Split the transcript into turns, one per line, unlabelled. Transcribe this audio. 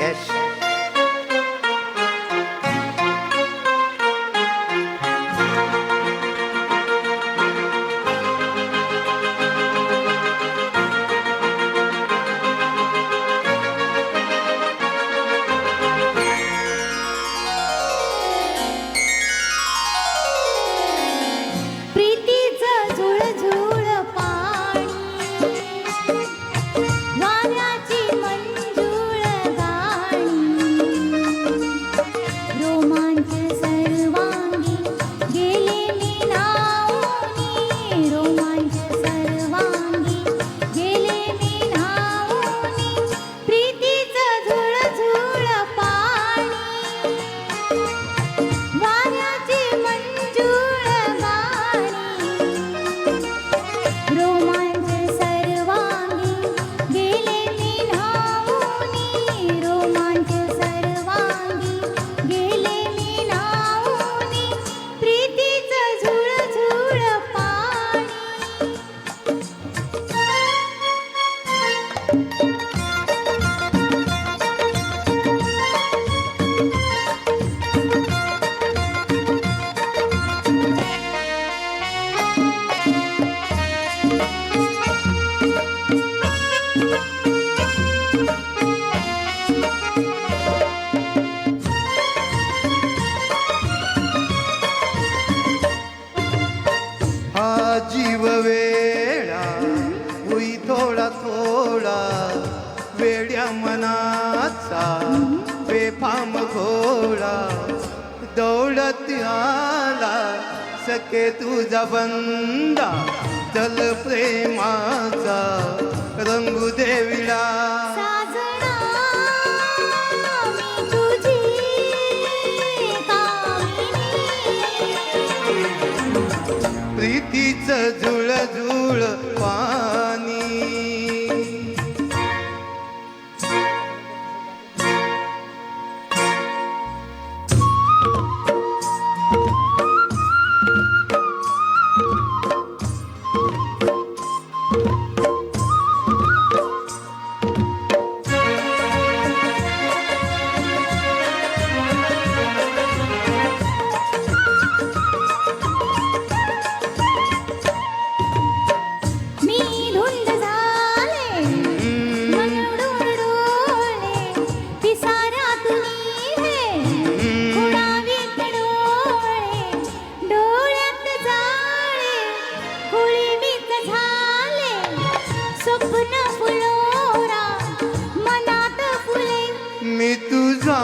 Yes. सा बेफाम घोडा दौडत आला. सके तुझा बंदा चल प्रेमाचा रंगू
देविला
प्रीतीच झुळ झुळ
पा स्वप्न फुलोरा मनात फुले.
मी तुझा